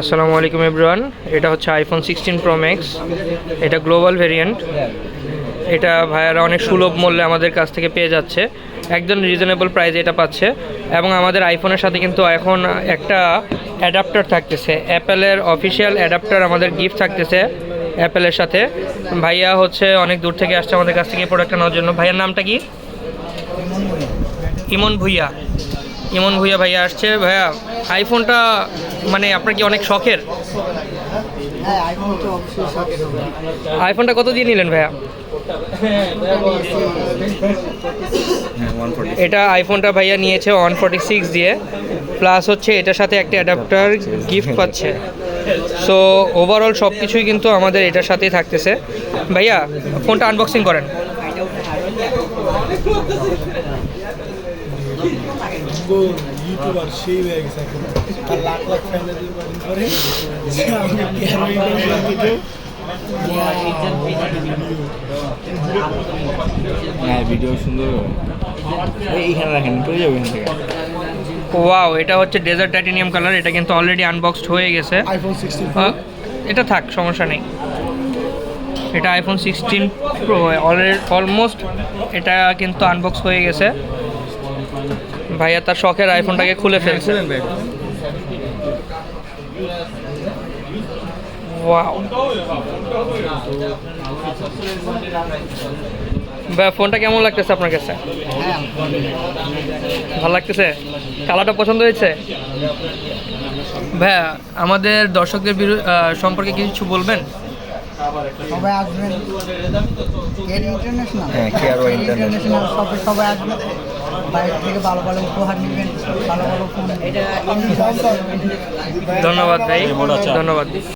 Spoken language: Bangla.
আসসালামু আলাইকুম এভরিওয়ান। এটা হচ্ছে আইফোন সিক্সটিন প্রো ম্যাক্স এটা গ্লোবাল ভেরিয়েন্ট। এটা ভাইয়ারা অনেক সুলভ মূল্যে আমাদের কাছ থেকে পেয়ে যাচ্ছে। একদম রিজনেবল প্রাইসে এটা পাচ্ছে। এবং আমাদের আইফোনের সাথে কিন্তু এখন একটা অ্যাডাপ্টার থাকতেছে। অ্যাপেলের অফিসিয়াল অ্যাডাপ্টার আমাদের গিফট থাকতেছে অ্যাপেলের সাথে। ভাইয়া হচ্ছে অনেক দূর থেকে আসছে আমাদের কাছ থেকে প্রোডাক্টটা নেওয়ার জন্য। ভাইয়ার নামটা কি? ইমন ভুইয়া। ইমন ভুইয়া ভাইয়া আসছে। ভাইয়া আইফোনটা মানে আপনার কি অনেক শখের? হ্যাঁ আইফোনটা কত দিয়ে নিলেন ভাইয়া? এটা আইফোনটা ভাইয়া নিয়েছে ওয়ান ফর্টি সিক্স দিয়ে। প্লাস হচ্ছে এটার সাথে একটা অ্যাডাপ্টার গিফট পাচ্ছে। সো ওভারঅল সব কিছুই কিন্তু আমাদের এটার সাথেই থাকতেছে। ভাইয়া ফোনটা আনবক্সিং করেন। ইউটিউবার সেই হয়ে গেছে এখন আর লাখ লাখ ফ্যানেদের করে যে আমি হ্যাঁ ভিডিও সুন্দর এইখানে রাখেন চলে যাব এখান থেকে। ওয়াও এটা হচ্ছে ডেজার্ট টাইটেনিয়াম কালার এটা কিন্তু অলরেডি আনবক্সড হয়ে গেছে। আইফোন সিক্সটিন এটা থাক সমস্যা নেই। এটা আইফোন সিক্সটিন প্রো অলমোস্ট এটা কিন্তু আনবক্স হয়ে গেছে। ভাইয়া তার শখের আইফোনটাকে খুলে ফেলছে। ওয়াও ভাইয়া ফোনটা কেমন লাগতেছে আপনার কাছে? হ্যাঁ ভালো লাগতেছে? কালারটা পছন্দ হয়েছে? ভাইয়া আমাদের দর্শকদের সম্পর্কে কিছু বলবেন? সবাই আসবেন। ইন্টারন্যাশনাল হ্যাঁ, সবাই আসবেন। বাইরে থেকে ভালো ভালো উপহার নেবেন ভালো ভালো ধন্যবাদ ভাই ধন্যবাদ।